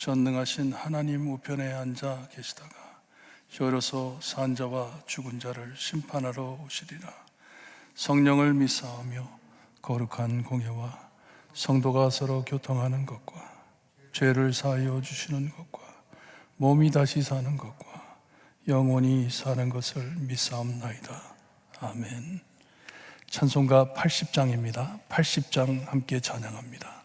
전능하신 하나님 우편에 앉아 계시다가 여로서 산자와 죽은 자를 심판하러 오시리라. 성령을 믿사오며 거룩한 공예와 성도가 서로 교통하는 것과 죄를 사하여 주시는 것과 몸이 다시 사는 것과 영원히 사는 것을 믿사옵나이다. 아멘. 찬송가 80장입니다. 80장 함께 찬양합니다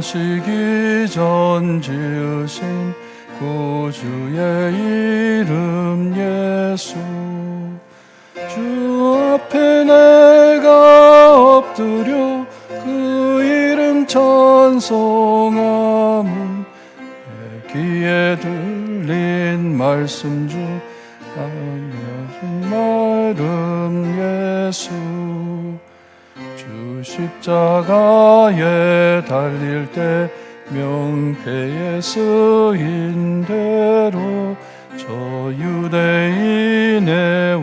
나시기 전 지으신 구주의 이름 예수. 주 앞에 내가 엎드려 그 이름 찬송함은 내 귀에 들린 말씀 중 십자가에 달릴 때 명패에 쓰인 대로 저 유대인의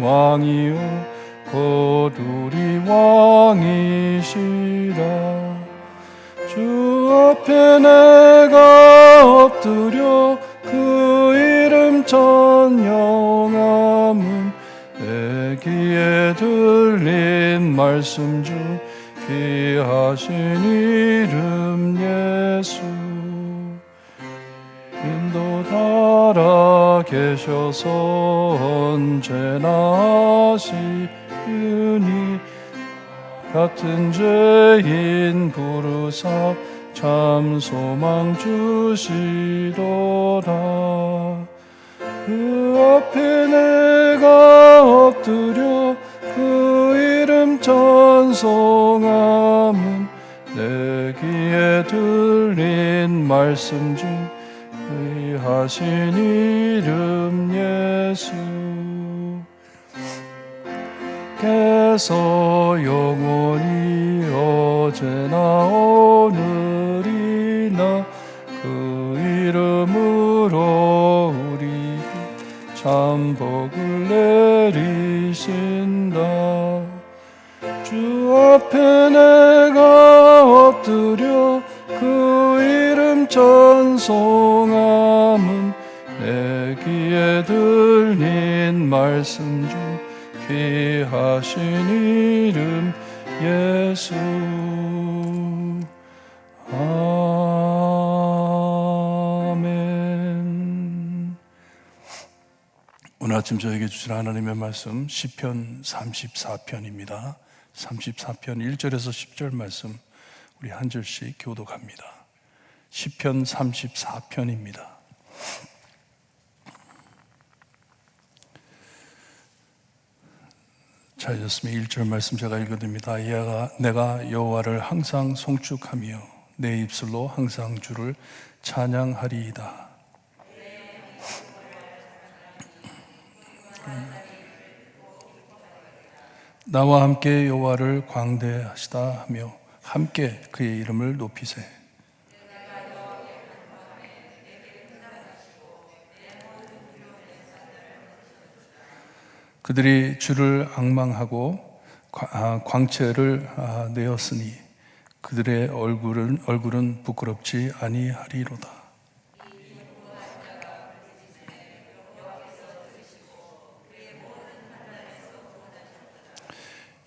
왕이요 곧 우리 왕이시라. 주 앞에 내가 엎드려 그 이름 내 귀에 들린 말씀 중 귀하신 이름 예수. 인도 달아 계셔서 언제나 하시으니 같은 죄인 부르사 참 소망 주시도다 그 앞에 내가 엎드려 그 이름 찬송 들린 말씀 중 의하신 이름 예수. 께서 영원히 어제나 오늘이나 그 이름으로 우리 참 복을 내리신다. 주 앞에 내가 엎드려 찬송함은 내 귀에 들린 말씀 중 귀하신 이름 예수. 아멘. 오늘 아침 저에게 주신 하나님의 말씀 시편 34편입니다. 34편 1절에서 10절 말씀 우리 한 절씩 교독합니다 시편 34편입니다 자, 이었으면 1절 말씀 제가 읽어드립니다. 이하가 내가 여호와를 항상 송축하며 내 입술로 항상 주를 찬양하리이다. 나와 함께 여호와를 광대하시다 하며 함께 그의 이름을 높이세. 그들이 주를 악망하고 과- 아, 광채를 아, 내었으니 그들의 얼굴은 얼굴은 부끄럽지 아니하리로다.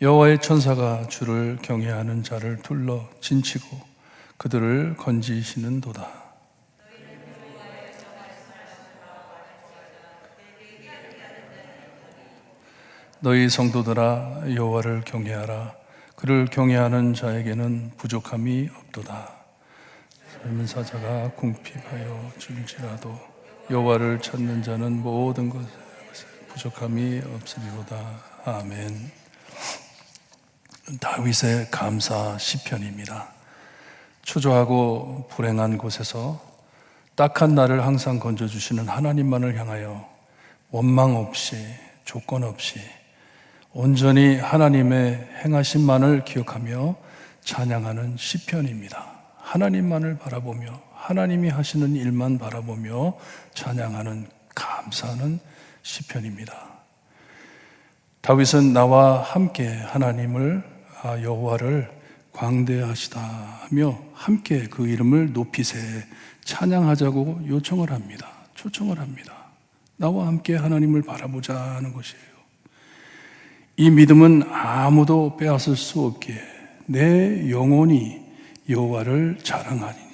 여호와의 천사가 주를 경외하는 자를 둘러 진치고 그들을 건지시는도다. 너희 성도들아 여호와를 경외하라. 그를 경외하는 자에게는 부족함이 없도다. 젊은 사자가 궁핍하여 줄지라도 여호와를 찾는 자는 모든 것에 부족함이 없으리로다. 아멘. 다윗의 감사 시편입니다. 초조하고 불행한 곳에서 딱한 나를 항상 건져주시는 하나님만을 향하여 원망 없이 조건 없이 온전히 하나님의 행하심만을 기억하며 찬양하는 시편입니다. 하나님만을 바라보며 하나님이 하시는 일만 바라보며 찬양하는 감사하는 시편입니다. 다윗은 나와 함께 하나님을 아, 여호와를 광대하시다며 함께 그 이름을 높이세 찬양하자고 요청을 합니다. 초청을 합니다. 나와 함께 하나님을 바라보자는 것이에요. 이 믿음은 아무도 빼앗을 수 없기에 내 영혼이 여호와를 자랑하리니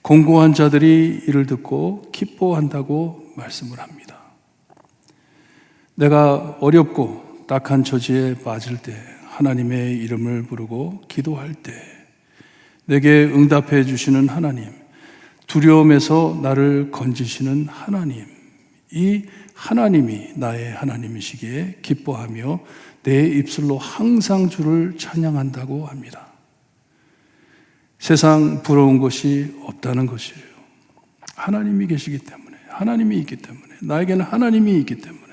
공고한 자들이 이를 듣고 기뻐한다고 말씀을 합니다. 내가 어렵고 딱한 처지에 빠질 때 하나님의 이름을 부르고 기도할 때 내게 응답해 주시는 하나님, 두려움에서 나를 건지시는 하나님, 이 하나님이 나의 하나님이시기에 기뻐하며 내 입술로 항상 주를 찬양한다고 합니다. 세상 부러운 것이 없다는 것이에요. 하나님이 계시기 때문에, 하나님이 있기 때문에, 나에게는 하나님이 있기 때문에,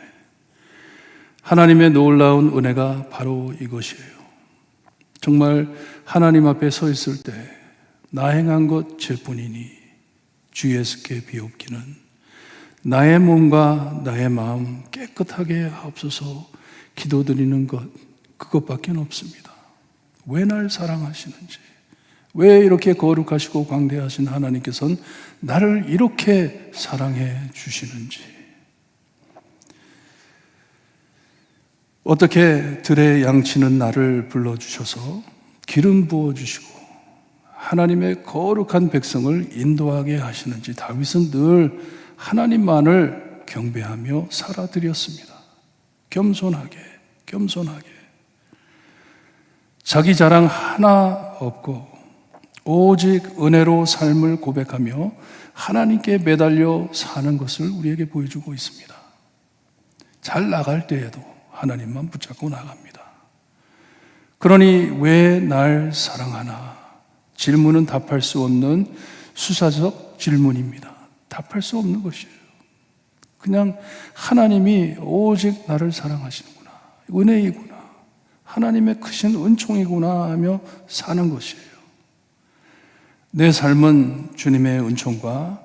하나님의 놀라운 은혜가 바로 이것이에요. 정말 하나님 앞에 서 있을 때, 나 행한 것 제뿐이니 주 예수께 비옵기는 나의 몸과 나의 마음 깨끗하게 하옵소서 기도드리는 것, 그것밖에 없습니다. 왜 날 사랑하시는지, 왜 이렇게 거룩하시고 광대하신 하나님께서는 나를 이렇게 사랑해 주시는지, 어떻게 들에 양치는 나를 불러주셔서 기름 부어주시고 하나님의 거룩한 백성을 인도하게 하시는지 다윗은 늘 하나님만을 경배하며 살아드렸습니다. 겸손하게, 겸손하게. 자기 자랑 하나 없고 오직 은혜로 삶을 고백하며 하나님께 매달려 사는 것을 우리에게 보여주고 있습니다. 잘 나갈 때에도 하나님만 붙잡고 나갑니다. 그러니 왜 날 사랑하나? 질문은 답할 수 없는 수사적 질문입니다. 답할 수 없는 것이에요. 그냥 하나님이 오직 나를 사랑하시는구나. 은혜이구나. 하나님의 크신 은총이구나 하며 사는 것이에요. 내 삶은 주님의 은총과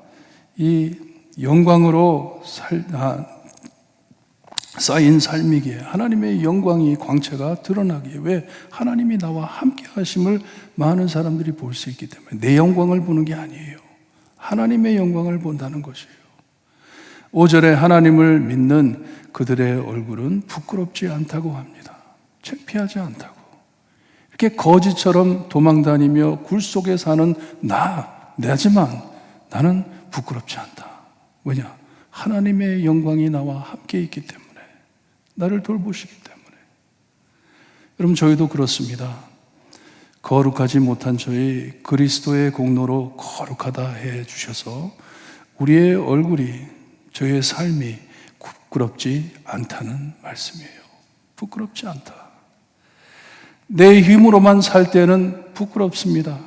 이 영광으로 살, 아, 쌓인 삶이기에 하나님의 영광이 광채가 드러나기에 왜 하나님이 나와 함께 하심을 많은 사람들이 볼 수 있기 때문에 내 영광을 보는 게 아니에요. 하나님의 영광을 본다는 것이에요. 5절에 하나님을 믿는 그들의 얼굴은 부끄럽지 않다고 합니다. 창피하지 않다고. 이렇게 거지처럼 도망 다니며 굴 속에 사는 나, 나지만 나는 부끄럽지 않다. 왜냐? 하나님의 영광이 나와 함께 있기 때문에. 나를 돌보시기 때문에. 여러분, 저희도 그렇습니다. 거룩하지 못한 저희 그리스도의 공로로 거룩하다 해 주셔서 우리의 얼굴이 저의 삶이 부끄럽지 않다는 말씀이에요. 부끄럽지 않다. 내 힘으로만 살 때는 부끄럽습니다.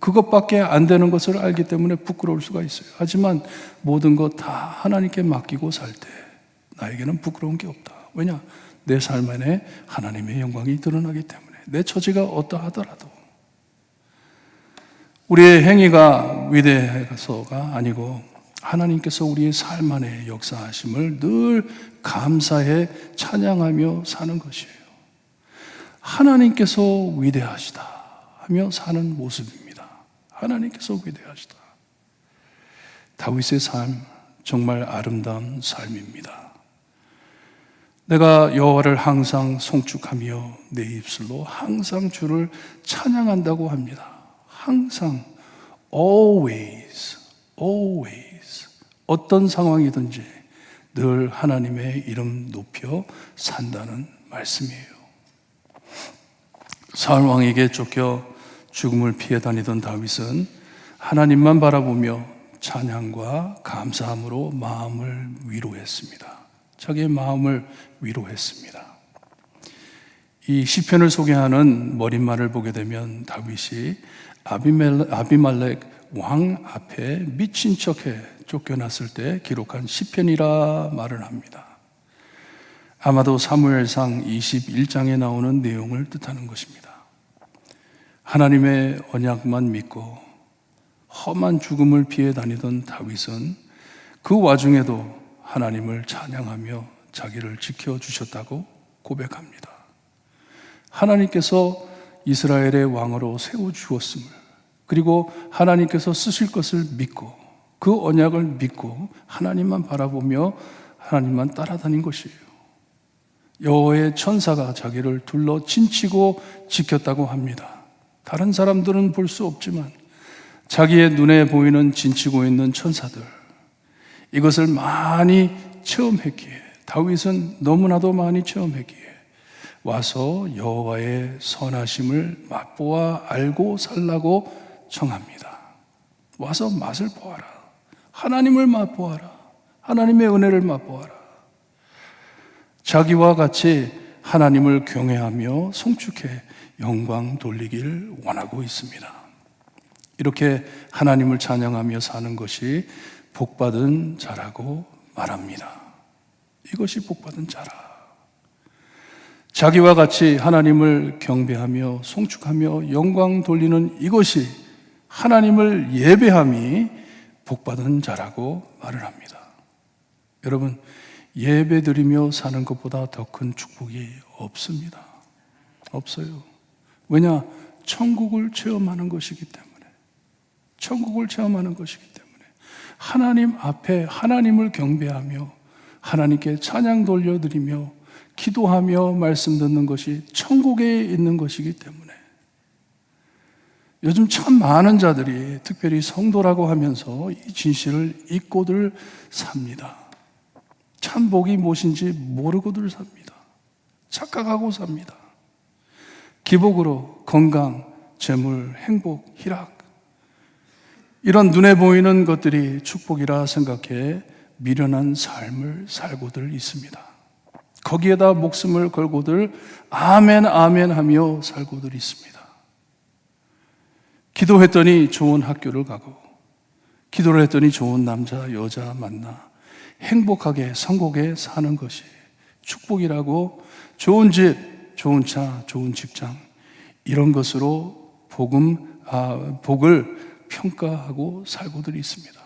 그것밖에 안 되는 것을 알기 때문에 부끄러울 수가 있어요. 하지만 모든 것 다 하나님께 맡기고 살 때 나에게는 부끄러운 게 없다. 왜냐? 내 삶 안에 하나님의 영광이 드러나기 때문에 내 처지가 어떠하더라도 우리의 행위가 위대해서가 아니고 하나님께서 우리의 삶 안에 역사하심을 늘 감사해 찬양하며 사는 것이에요. 하나님께서 위대하시다 하며 사는 모습입니다. 하나님께서 위대하시다. 다윗의 삶 정말 아름다운 삶입니다. 내가 여호와를 항상 송축하며 내 입술로 항상 주를 찬양한다고 합니다. 항상 always always 어떤 상황이든지 늘 하나님의 이름 높여 산다는 말씀이에요. 사울 왕에게 쫓겨 죽음을 피해 다니던 다윗은 하나님만 바라보며 찬양과 감사함으로 마음을 위로했습니다. 자기의 마음을 위로했습니다. 이 시편을 소개하는 머릿말을 보게 되면 다윗이 아비말렉 왕 앞에 미친 척해 쫓겨났을 때 기록한 시편이라 말을 합니다. 아마도 사무엘상 21장에 나오는 내용을 뜻하는 것입니다. 하나님의 언약만 믿고 험한 죽음을 피해 다니던 다윗은 그 와중에도 하나님을 찬양하며 자기를 지켜 주셨다고 고백합니다. 하나님께서 이스라엘의 왕으로 세워 주었음을 그리고 하나님께서 쓰실 것을 믿고 그 언약을 믿고 하나님만 바라보며 하나님만 따라다닌 것이에요. 여호와의 천사가 자기를 둘러 친치고 지켰다고 합니다. 다른 사람들은 볼 수 없지만 자기의 눈에 보이는 진치고 있는 천사들 이것을 많이 체험했기에 다윗은 너무나도 많이 체험했기에 와서 여호와의 선하심을 맛보아 알고 살라고 청합니다. 와서 맛을 보아라. 하나님을 맛보아라. 하나님의 은혜를 맛보아라. 자기와 같이 하나님을 경외하며 송축해 영광 돌리기를 원하고 있습니다. 이렇게 하나님을 찬양하며 사는 것이 복받은 자라고 말합니다. 이것이 복받은 자라. 자기와 같이 하나님을 경배하며 송축하며 영광 돌리는 이것이 하나님을 예배함이 복받은 자라고 말을 합니다. 여러분, 예배 드리며 사는 것보다 더 큰 축복이 없습니다. 없어요. 왜냐? 천국을 체험하는 것이기 때문에. 천국을 체험하는 것이기 때문에. 하나님 앞에 하나님을 경배하며 하나님께 찬양 돌려드리며 기도하며 말씀 듣는 것이 천국에 있는 것이기 때문에 요즘 참 많은 자들이 특별히 성도라고 하면서 이 진실을 잊고들 삽니다. 참 복이 무엇인지 모르고들 삽니다. 착각하고 삽니다. 기복으로 건강, 재물, 행복, 희락 이런 눈에 보이는 것들이 축복이라 생각해 미련한 삶을 살고들 있습니다. 거기에다 목숨을 걸고들 아멘 아멘 하며 살고들 있습니다. 기도했더니 좋은 학교를 가고 기도를 했더니 좋은 남자 여자 만나 행복하게 성공해 사는 것이 축복이라고 좋은 집, 좋은 차, 좋은 직장 이런 것으로 복음 아, 복을 평가하고 살고들 있습니다.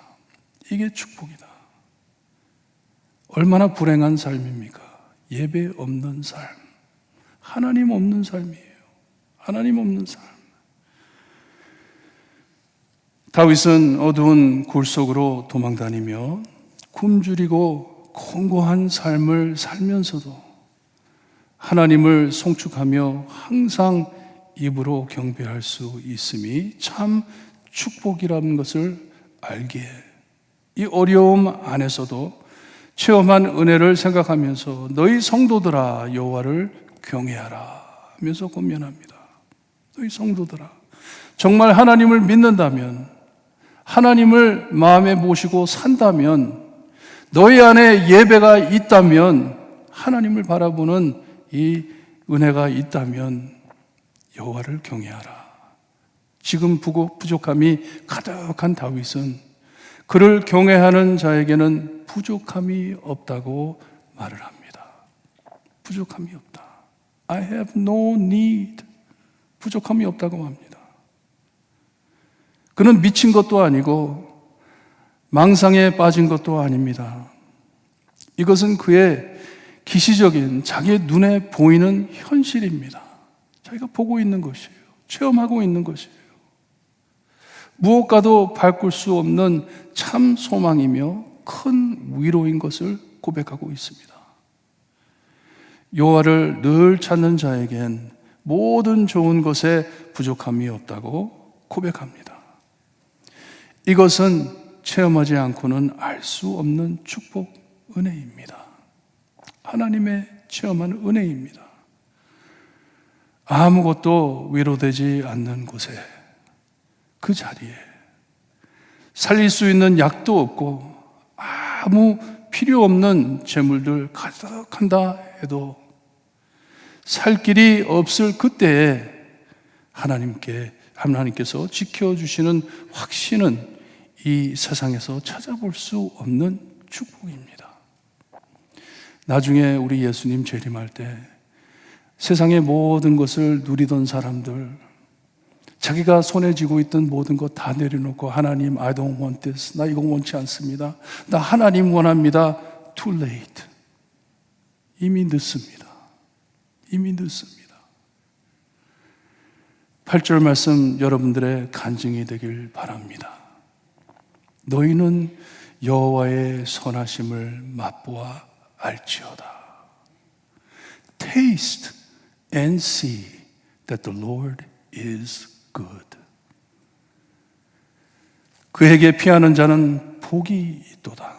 이게 축복이다. 얼마나 불행한 삶입니까? 예배 없는 삶. 하나님 없는 삶이에요. 하나님 없는 삶. 다윗은 어두운 굴 속으로 도망다니며 굶주리고 공고한 삶을 살면서도 하나님을 송축하며 항상 입으로 경배할 수 있음이 참 축복이라는 것을 알기에 이 어려움 안에서도 체험한 은혜를 생각하면서 너희 성도들아 여호와를 경외하라 하면서 권면합니다. 너희 성도들아 정말 하나님을 믿는다면 하나님을 마음에 모시고 산다면 너희 안에 예배가 있다면 하나님을 바라보는 이 은혜가 있다면 여호와를 경외하라. 지금 부족함이 가득한 다윗은 그를 경외하는 자에게는 부족함이 없다고 말을 합니다. 부족함이 없다. I have no need. 부족함이 없다고 합니다. 그는 미친 것도 아니고 망상에 빠진 것도 아닙니다. 이것은 그의 기시적인 자기의 눈에 보이는 현실입니다. 자기가 보고 있는 것이에요. 체험하고 있는 것이에요. 무엇과도 바꿀 수 없는 참 소망이며 큰 위로인 것을 고백하고 있습니다. 여호와를 늘 찾는 자에겐 모든 좋은 것에 부족함이 없다고 고백합니다. 이것은 체험하지 않고는 알 수 없는 축복, 은혜입니다. 하나님의 체험한 은혜입니다. 아무것도 위로되지 않는 곳에 그 자리에 살릴 수 있는 약도 없고 아무 필요 없는 재물들 가득한다 해도 살 길이 없을 그때에 하나님께 하나님께서 지켜주시는 확신은 이 세상에서 찾아볼 수 없는 축복입니다. 나중에 우리 예수님 재림할 때 세상의 모든 것을 누리던 사람들 자기가 손에 쥐고 있던 모든 것 다 내려놓고 하나님 I don't want this 나 이거 원치 않습니다. 나 하나님 원합니다. Too late. 이미 늦습니다. 이미 늦습니다. 8절 말씀 여러분들의 간증이 되길 바랍니다 너희는 여호와의 선하심을 맛보아 알지어다 Taste and see that the Lord is good. 그에게 피하는 자는 복이 있도다.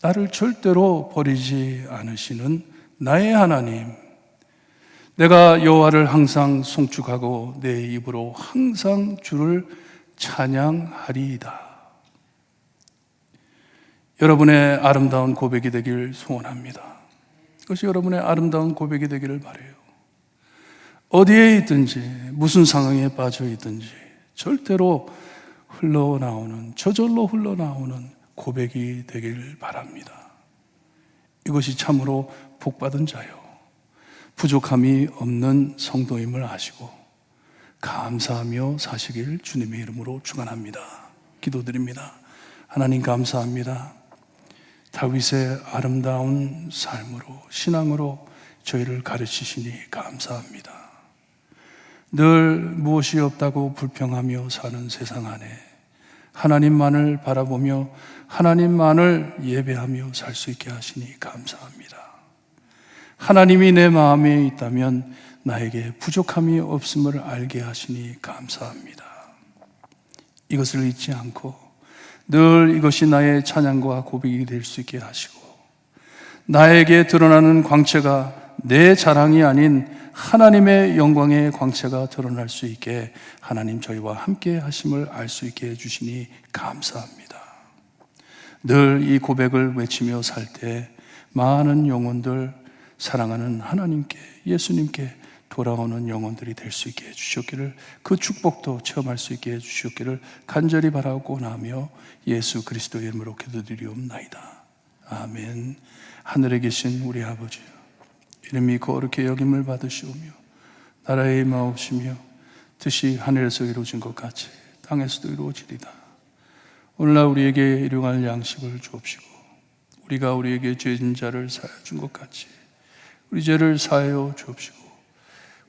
나를 절대로 버리지 않으시는 나의 하나님. 내가 여호와를 항상 송축하고 내 입으로 항상 주를 찬양하리이다. 여러분의 아름다운 고백이 되길 소원합니다. 그것이 여러분의 아름다운 고백이 되기를 바래요. 어디에 있든지 무슨 상황에 빠져 있든지 절대로 흘러나오는 저절로 흘러나오는 고백이 되길 바랍니다. 이것이 참으로 복받은 자요. 부족함이 없는 성도임을 아시고 감사하며 사시길 주님의 이름으로 축원합니다. 기도드립니다. 하나님 감사합니다. 다윗의 아름다운 삶으로 신앙으로 저희를 가르치시니 감사합니다. 늘 무엇이 없다고 불평하며 사는 세상 안에 하나님만을 바라보며 하나님만을 예배하며 살 수 있게 하시니 감사합니다. 하나님이 내 마음에 있다면 나에게 부족함이 없음을 알게 하시니 감사합니다. 이것을 잊지 않고 늘 이것이 나의 찬양과 고백이 될 수 있게 하시고 나에게 드러나는 광채가 내 자랑이 아닌 하나님의 영광의 광채가 드러날 수 있게 하나님 저희와 함께 하심을 알 수 있게 해주시니 감사합니다. 늘 이 고백을 외치며 살 때 많은 영혼들 사랑하는 하나님께 예수님께 돌아오는 영혼들이 될 수 있게 해주셨기를 그 축복도 체험할 수 있게 해주셨기를 간절히 바라고 나며 예수 그리스도의 이름으로 기도드리옵나이다. 아멘. 하늘에 계신 우리 아버지 이름이 거룩히 여김을 받으시오며 나라의 임하옵시며 뜻이 하늘에서 이루어진 것 같이 땅에서도 이루어지리다. 오늘날 우리에게 일용할 양식을 주옵시고 우리가 우리에게 죄진 자를 사하여 준 것 같이 우리 죄를 사하여 주옵시고